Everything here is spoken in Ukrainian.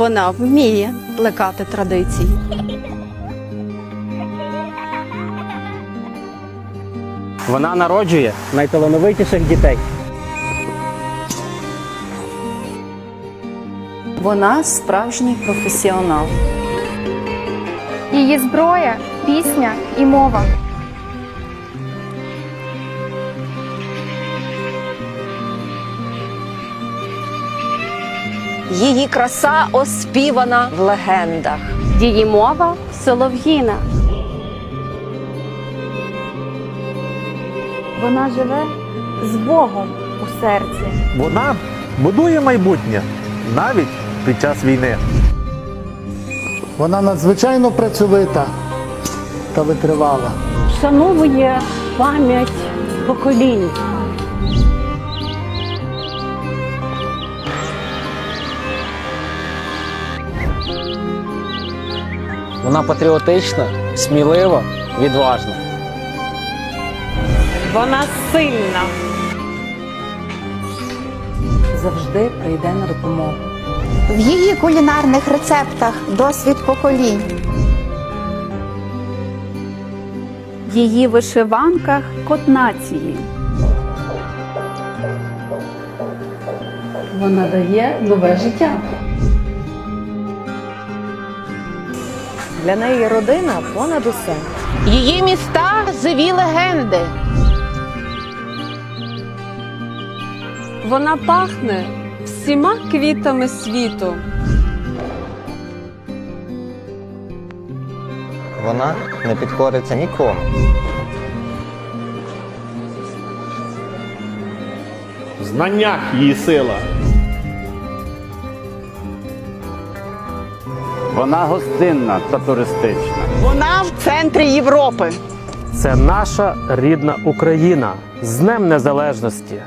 Вона вміє плекати традиції. Вона народжує найталановитіших дітей. Вона справжній професіонал. Її зброя, пісня і мова. Її краса оспівана в легендах. Її мова солов'їна. Вона живе з Богом у серці. Вона будує майбутнє навіть під час війни. Вона надзвичайно працьовита та витривала. Вшановує пам'ять поколінь. Вона патріотична, смілива, відважна. Вона сильна. завжди прийде на допомогу. В її кулінарних рецептах досвід поколінь. В її вишиванках код нації. Вона дає нове життя. Для неї родина понад усе. Її міста живі легенди. Вона пахне всіма квітами світу. Вона не підкориться нікому. В знаннях її сила. Вона гостинна та туристична. Вона в центрі Європи. Це наша рідна Україна з Днем Незалежності.